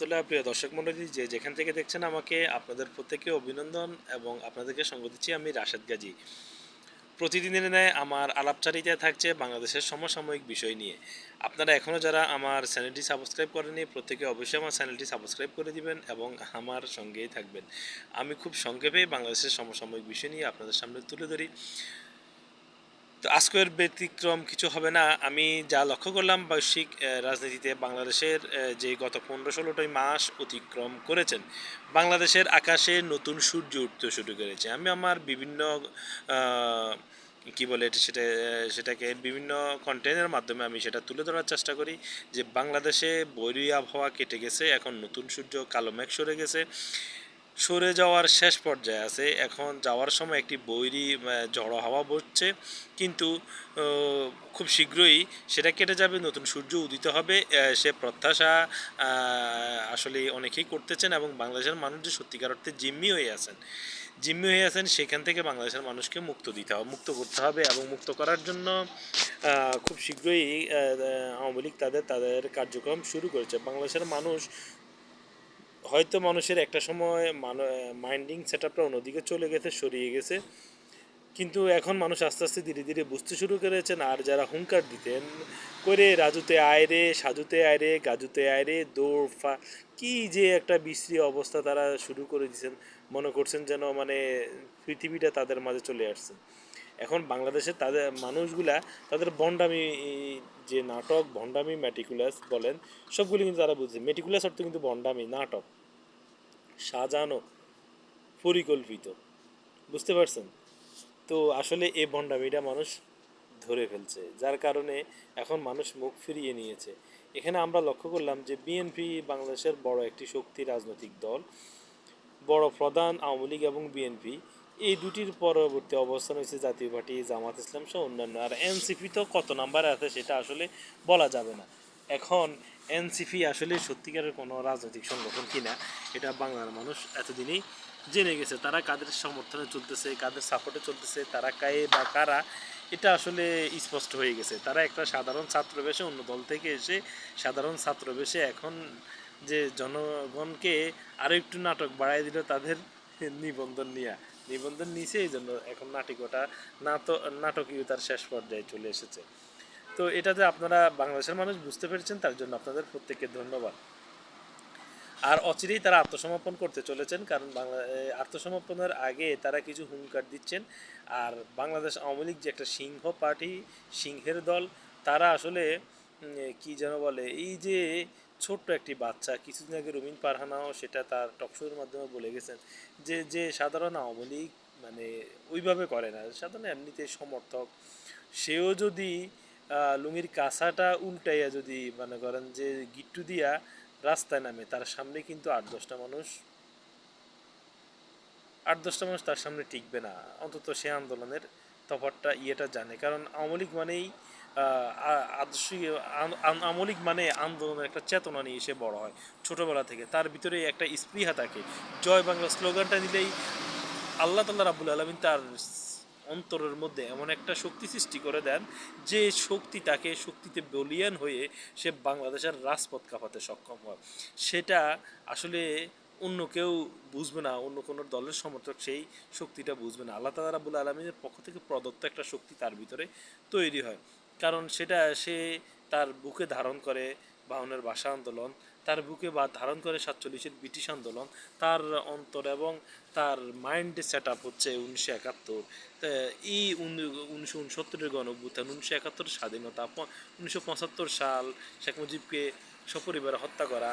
রহমতুল্লাহ প্রিয় দর্শক মণ্ডলী যে যেখান থেকে দেখছেন আমাকে, আপনাদের প্রত্যেকে অভিনন্দন এবং আপনাদেরকে সঙ্গ দিচ্ছি আমি রাশেদ গাজী। প্রতিদিনের ন্যায় আমার আলাপচারিতায় থাকছে বাংলাদেশের সমসাময়িক বিষয় নিয়ে। আপনারা এখনও যারা আমার চ্যানেলটি সাবস্ক্রাইব করেনি প্রত্যেকে অবশ্যই আমার চ্যানেলটি সাবস্ক্রাইব করে দিবেন এবং আমার সঙ্গেই থাকবেন। আমি খুব সংক্ষেপে বাংলাদেশের সমসাময়িক বিষয় নিয়ে আপনাদের সামনে তুলে ধরি। তো আজকের ব্যতিক্রম কিছু হবে না। আমি যা লক্ষ্য করলাম বৈশ্বিক রাজনীতিতে বাংলাদেশের যে গত পনেরো ষোলোটাই মাস অতিক্রম করেছেন, বাংলাদেশের আকাশে নতুন সূর্য উঠতে শুরু করেছে। আমি আমার বিভিন্ন কি বলে সেটা, সেটাকে বিভিন্ন কন্টেন্টের মাধ্যমে আমি সেটা তুলে ধরার চেষ্টা করি যে বাংলাদেশে বৈরী আবহাওয়া কেটে গেছে, এখন নতুন সূর্য কালো মেঘ সরে গেছে। সরে যাওয়ার শেষ পর্যায়ে আছে। এখন যাওয়ার সময় একটি বৈরী ঝড়ো হাওয়া বসছে কিন্তু খুব শীঘ্রই সেটা কেটে যাবে, নতুন সূর্য উদিত হবে। সে প্রত্যাশা আসলে অনেকেই করতেছেন এবং বাংলাদেশের মানুষ যে সত্যিকার অর্থে জিম্মি হয়ে আছেন, জিম্মি হয়ে আছেন, সেখান থেকে বাংলাদেশের মানুষকে মুক্ত দিতে হবে, মুক্ত করতে হবে এবং মুক্ত করার জন্য খুব শীঘ্রই আওয়ামী লীগ তাদের তাদের কার্যক্রম শুরু করেছে। বাংলাদেশের মানুষ হয়তো মানুষের একটা সময় মাইন্ডিং সেট আপটা অন্যদিকে চলে গেছে, সরিয়ে গেছে। কিন্তু এখন মানুষ আস্তে আস্তে ধীরে ধীরে বুঝতে শুরু করেছেন, আর যারা হুঙ্কার দিতেন করে রাজুতে আয়রে সাজুতে আয়রে গাজুতে আয়রে দৌড় ফা কি যে একটা বিশ্রী অবস্থা তারা শুরু করে দিয়েছেন। মনে করছেন যেন মানে পৃথিবীটা তাদের মাঝে চলে আসছে। এখন বাংলাদেশের তাদের মানুষগুলা, তাদের ভণ্ডামি, যে নাটক, ভণ্ডামি ম্যাটিকুলাস বলেন, সবগুলি কিন্তু তারা বুঝছে মেটিকুলাস অর্থ কিন্তু ভণ্ডামি, নাটক। সাজানো, পরিকল্পিত। বুঝতে পারছেন? তো আসলে এই ভণ্ডামিটা মানুষ ধরে ফেলছে, যার কারণে এখন মানুষ মুখ ফিরিয়ে নিয়েছে। এখানে আমরা লক্ষ্য করলাম যে বিএনপি বাংলাদেশের বড় একটি শক্তি রাজনৈতিক দল, বড় প্রধান আওয়ামী লীগ এবং বিএনপি এই দুটির পরবর্তী অবস্থান হয়েছে জাতীয় পার্টি, জামাত ইসলাম সহ অন্যান্য। আর এনসিপি তো কত নাম্বার আছে সেটা আসলে বলা যাবে না। এখন এনসিপি আসলে সত্যিকারের কোনো রাজনৈতিক সংগঠন কিনা, এটা বাংলার মানুষ এতদিনেই জেনে গেছে। তারা কাদের সমর্থনে চলতেছে, কাদের সাপোর্টে চলতেছে, তারা কায়ে বা কারা, এটা আসলে স্পষ্ট হয়ে গেছে। তারা একটা সাধারণ ছাত্রবেশে অন্য দল থেকে এসে সাধারণ ছাত্রবেশে এখন যে জনগণকে আরও একটু নাটক বাড়াই দিল, তাদের নিবন্ধন নিয়ে। নিবন্ধন নিছে এই জন্য এখন নাটকটা নাটক নাটকীয়তার শেষ পর্যায়ে চলে এসেছে। তো এটাতে আপনারা বাংলাদেশের মানুষ বুঝতে পেরেছেন, তার জন্য আপনাদের প্রত্যেককে ধন্যবাদ। আর অচিরেই তারা আত্মসমর্পণ করতে চলেছেন, কারণ বাংলা আত্মসমর্পণের আগে তারা কিছু হুঙ্কার দিচ্ছেন। আর বাংলাদেশ আওয়ামী লীগ যে একটা সিংহ পার্টি, সিংহের দল, তারা আসলে কি যেন বলে, এই যে ছোট্ট একটি বাচ্চা কিছুদিন আগে রুমিন পারহানাও সেটা তার টকশোর মাধ্যমে বলে গেছেন যে যে সাধারণ আওয়ামী লীগ মানে ওইভাবে করে না। সাধারণ এমনিতে সমর্থক। সেও যদি লুঙ্গির কাঁসাটা উল্টাইয়া যদি মনে করেন যে গিট্টু দিয়া রাস্তায় নামে, তার সামনে কিন্তু আট, দশটা মানুষ, আট, দশটা মানুষ তার সামনে টিকবে না। অন্তত সে আন্দোলনের তফাৎটা ইয়েটা জানে। কারণ আওয়ামী লীগ মানেই লীগ মানে আন্দোলনের একটা চেতনা নিয়ে সে বড় হয় ছোটবেলা থেকে। তার ভিতরে একটা স্পৃহা থাকে। জয় বাংলা স্লোগানটা দিলেই আল্লাহ তাল্লাহ রাবুল আলমিন তার অন্তরের মধ্যে এমন একটা শক্তি সৃষ্টি করে দেন যে শক্তি তাকে শক্তিতে বলিয়ান হয়ে সে বাংলাদেশের রাজপথ কাঁপাতে সক্ষম হয়। সেটা আসলে অন্য কেউ বুঝবে না, অন্য কোনো দলের সমর্থক সেই শক্তিটা বুঝবে না। আল্লাহ তালা রাবুল আলমিনের পক্ষ থেকে প্রদত্ত একটা শক্তি তার ভিতরে তৈরি হয়। কারণ সেটা সে তার বুকে ধারণ করে বাউনের ভাষা আন্দোলন, তার বুকে বা ধারণ করে সাতচল্লিশের ব্রিটিশ আন্দোলন, তার অন্তর এবং তার মাইন্ড সেট আপ হচ্ছে উনিশশো একাত্তর। এই উনিশশো উনসত্তরের গণ উনিশশো একাত্তর স্বাধীনতা উনিশশো পঁচাত্তর সাল শেখ মুজিবকে সপরিবারে হত্যা করা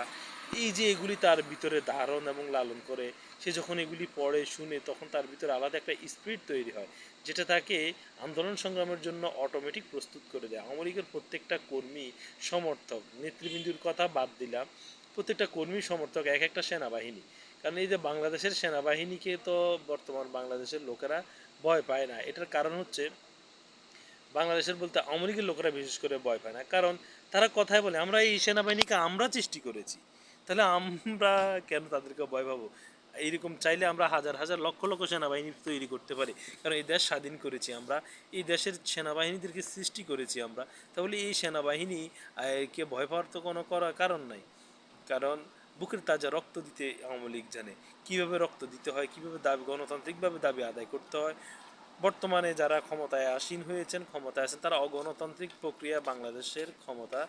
এই যে এগুলি তার ভিতরে ধারণ এবং লালন করে, সে যখন এগুলি পড়ে, শুনে তখন তার ভিতরে আলাদা একটা স্পিরিট তৈরি হয়, যেটা তাকে আন্দোলন সংগ্রামের জন্য অটোমেটিক প্রস্তুত করে দেয়। আওয়ামী লীগের প্রত্যেকটা কর্মী সমর্থক, নেতৃবৃন্দুর কথা বাদ দিলাম, প্রত্যেকটা কর্মী সমর্থক এক একটা সেনাবাহিনী। কারণ এই যে বাংলাদেশের সেনাবাহিনীকে তো বর্তমান বাংলাদেশের লোকেরা ভয় পায় না। এটার কারণ হচ্ছে, বাংলাদেশের বলতে আওয়ামী লীগের লোকেরা বিশেষ করে ভয় পায় না। কারণ তারা কথায় বলে, আমরা এই সেনাবাহিনীকে আমরা সৃষ্টি করেছি। তাহলে আমরা কেন তাদেরকে ভয় পাবো? এইরকম চাইলে আমরা হাজার হাজার লক্ষ লক্ষ সেনাবাহিনী তৈরি করতে পারি। কারণ এই দেশ স্বাধীন করেছি আমরা, এই দেশের সেনাবাহিনীদেরকে সৃষ্টি করেছি আমরা। তাহলে এই সেনাবাহিনী কে ভয় পাওয়ার তো কোনো করার কারণ নাই। কারণ বুকের তাজা রক্ত দিতে আওয়ামী লীগ জানে। কীভাবে রক্ত দিতে হয়, কীভাবে দাবি, গণতান্ত্রিকভাবে দাবি আদায় করতে হয়। বর্তমানে যারা ক্ষমতায় আসীন হয়েছেন, ক্ষমতায় আছেন, তারা অগণতান্ত্রিক প্রক্রিয়া বাংলাদেশের ক্ষমতা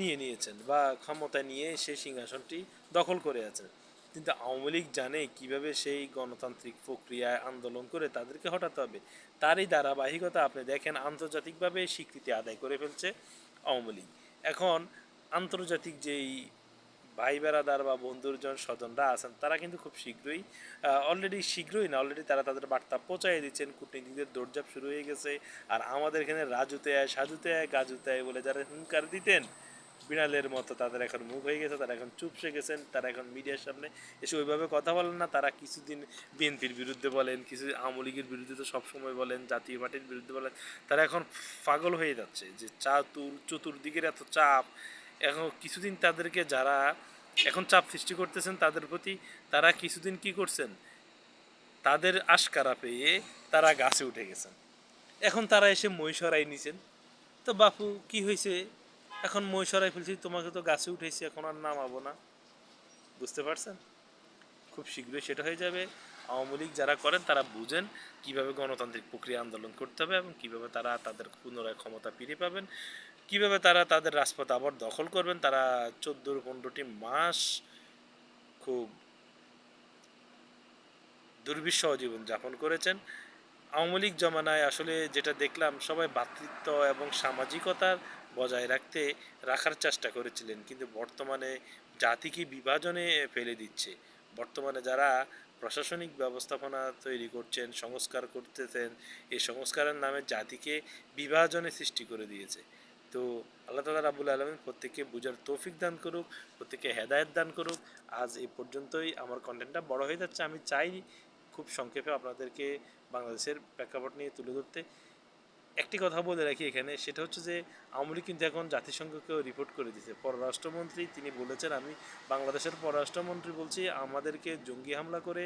নিয়ে নিয়েছেন বা ক্ষমতায় নিয়ে সেই সিংহাসনটি দখল করে আছেন। কিন্তু আওয়ামী লীগ জানে কীভাবে সেই গণতান্ত্রিক প্রক্রিয়ায় আন্দোলন করে তাদেরকে হটাতে হবে। তারই ধারাবাহিকতা আপনি দেখেন আন্তর্জাতিকভাবে স্বীকৃতি আদায় করে ফেলছে আওয়ামী লীগ। এখন আন্তর্জাতিক যেই ভাই বেড়াদার বা বন্ধুরজন স্বজনরা আছেন, তারা কিন্তু খুব শীঘ্রই অলরেডি শীঘ্রই না অলরেডি তারা তাদের বার্তা পৌঁছাই দিচ্ছেন। কূটনীতিকদের দৌড়ঝাঁপ শুরু হয়ে গেছে। আর আমাদের এখানে রাজুতে আয়, সাজুতে আয়, গাজুতে আয় বলে যারা হুঙ্কার দিতেন বিড়ালের মতো তাদের এখন মুখ হয়ে গেছে, তারা এখন চুপসে গেছেন, তারা এখন মিডিয়ার সামনে এসে ওইভাবে কথা বলেন না, তারা কিছুদিন বিএনপির বিরুদ্ধে বলেন, কিছু আওয়ামী লীগের বিরুদ্ধে তো সবসময় বলেন, জাতীয় পার্টির বিরুদ্ধে বলেন, তারা এখন পাগল হয়ে যাচ্ছে যে চাতুর, চতুর্দিকের এত চাপ। এখন কিছুদিন তাদেরকে যারা এখন চাপ সৃষ্টি করতেছেন তাদের প্রতি, তারা কিছুদিন কি করছেন? তাদের আশকারা পেয়ে তারা গাছে উঠে গেছেন। এখন তারা এসে মই সরাই নিছেন। তো বাপু, কি হয়েছে এখন মই সরাই ফেলছি, তোমাকে তো গাছে উঠেছি, এখন আর নামাবো না। বুঝতে পারছেন? খুব শীঘ্রই সেটা হয়ে যাবে। আওয়ামী লীগ যারা করেন, তারা বুঝেন কীভাবে গণতান্ত্রিক প্রক্রিয়া আন্দোলন করতে হবে এবং কীভাবে তারা তাদের পুনরায় ক্ষমতা ফিরে পাবেন, কীভাবে তারা তাদের রাজপথ আবার দখল করবেন, তারা চোদ্দ পনেরোটি মাস খুব দুর্বিষহ জীবন যাপন করেছেন। আওয়ামী লীগ জমানায় আসলে যেটা দেখলাম, সবাই ভ্রাতৃত্ব এবং সামাজিকতার বজায় রাখতে, রাখার চেষ্টা করেছিলেন। কিন্তু বর্তমানে জাতিকে বিভাজনে ফেলে দিচ্ছে। বর্তমানে যারা প্রশাসনিক ব্যবস্থাপনা তৈরি করছেন, সংস্কার করতেছেন, এই সংস্কারের নামে জাতিকে বিভাজনে সৃষ্টি করে দিয়েছে। তো আল্লাহ তালা রাবুল আলমিন প্রত্যেককে বুঝার তৌফিক দান করুক, প্রত্যেককে হেদায়ত দান করুক। আজ এই পর্যন্তই। আমার কন্টেন্টটা বড় হয়ে যাচ্ছে। আমি চাই খুব সংক্ষেপে আপনাদেরকে বাংলাদেশের প্রেক্ষাপট নিয়ে তুলে ধরতে। একটি কথা বলে রাখি এখানে, সেটা হচ্ছে যে আওয়ামী কিন্তু এখন জাতিসংঘকেও রিপোর্ট করে দিয়েছে। পররাষ্ট্রমন্ত্রী তিনি বলেছেন, আমি বাংলাদেশের পররাষ্ট্রমন্ত্রী বলছি, আমাদেরকে জঙ্গি হামলা করে,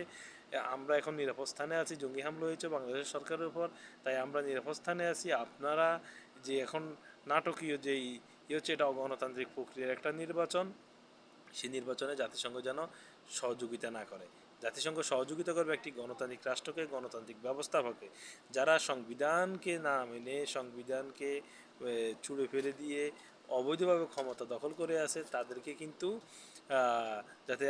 আমরা এখন নিরাপদ স্থানে আছি, জঙ্গি হামলা হয়েছে বাংলাদেশ সরকারের উপর, তাই আমরা নিরাপদ স্থানে আছি। আপনারা যে এখন নাটকীয় যেই ইয়ে হচ্ছে, এটা অগণতান্ত্রিক প্রক্রিয়ার একটা নির্বাচন সেই নির্বাচনে জাতিসংঘ যেন সহযোগিতা না করে। জাতিসংঘ সহযোগিতা করবে একটি গণতান্ত্রিক রাষ্ট্রকে, গণতান্ত্রিক ব্যবস্থাপকে যারা সংবিধানকে না মেনে, সংবিধানকে ছুঁড়ে ফেলে দিয়ে অবৈধভাবে ক্ষমতা দখল করে আছে, তাদেরকে কিন্তু যাতে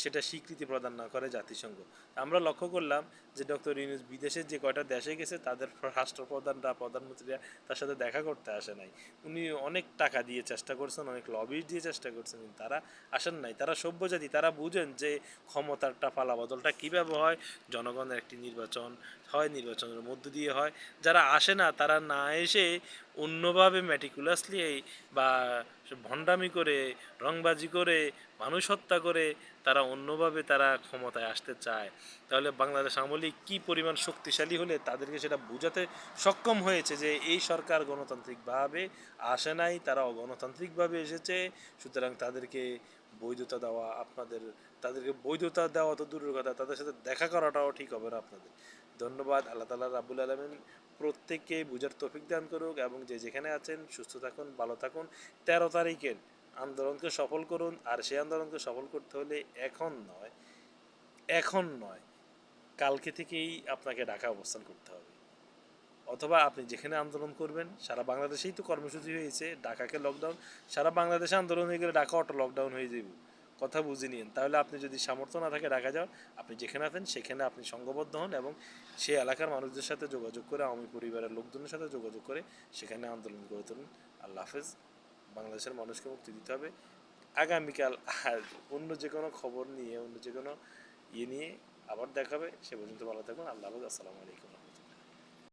সেটা স্বীকৃতি প্রদান না করে জাতিসংঘ। আমরা লক্ষ্য করলাম যে ডক্টর ইউনুস বিদেশের যে কয়টা দেশে গেছে, তাদের রাষ্ট্রপ্রধানরা, প্রধানমন্ত্রীরা তার সাথে দেখা করতে আসে নাই। উনি অনেক টাকা দিয়ে চেষ্টা করছেন, অনেক লবি দিয়ে চেষ্টা করছেন তারা আসেন নাই। তারা সভ্যজাতি তারা বুঝেন যে ক্ষমতারটা, পালাবদলটা কীভাবে হয়, জনগণের একটি নির্বাচন হয়, নির্বাচনের মধ্য দিয়ে হয়। যারা আসে না, তারা না এসে অন্যভাবে ম্যাটিকুলাসলি বা ভণ্ডামি করে, রংবাজি করে, মানুষ হত্যা করে, তারা অন্যভাবে তারা ক্ষমতায় আসতে চায়। তাহলে বাংলাদেশ আওয়ামী লীগ কী পরিমাণ শক্তিশালী হলে তাদেরকে সেটা বোঝাতে সক্ষম হয়েছে যে এই সরকার গণতান্ত্রিকভাবে আসে নাই, তারা অগণতান্ত্রিকভাবে এসেছে, সুতরাং তাদেরকে বৈধতা দেওয়া আপনাদের, তাদেরকে বৈধতা দেওয়া তো দূরের কথা, তাদের সাথে দেখা করাটাও ঠিক হবে না আপনাদের। ধন্যবাদ, আল্লাহ তালা রাবুল আলমিন প্রত্যেককে বুঝার তৌফিক দান করুক এবং যে যেখানে আছেন সুস্থ থাকুন, ভালো থাকুন। তেরো তারিখের আন্দোলনকে সফল করুন, আর সেই আন্দোলনকে সফল করতে হলে এখন নয় এখন নয়, কালকে থেকেই আপনাকে ঢাকা অবস্থান করতে হবে। অথবা আপনি যেখানে আন্দোলন করবেন, সারা বাংলাদেশেই তো কর্মসূচি হয়েছে, ঢাকাকে লকডাউন সারা বাংলাদেশে আন্দোলন হয়ে গেলে ঢাকা অটো লকডাউন হয়ে যাবে কথা বুঝে নিন তাহলে আপনি যদি সামর্থ্য না থাকে ঢাকা যাওয়ার, আপনি যেখানে আছেন সেখানে আপনি সংঘবদ্ধ হন এবং সেই এলাকার মানুষদের সাথে যোগাযোগ করে, আওয়ামী পরিবারের লোকজনের সাথে যোগাযোগ করে সেখানে আন্দোলন গড়ে তুলুন। আল্লাহ হাফেজ। বাংলাদেশের মানুষকে মুক্তি দিতে হবে। আগামীকাল আর অন্য যে কোনো খবর নিয়ে, অন্য যে কোনো ইয়ে নিয়ে আবার দেখাবে সে পর্যন্ত ভালো থাকুন। আল্লাহ হাফেজ। আসসালামু আলাইকুম।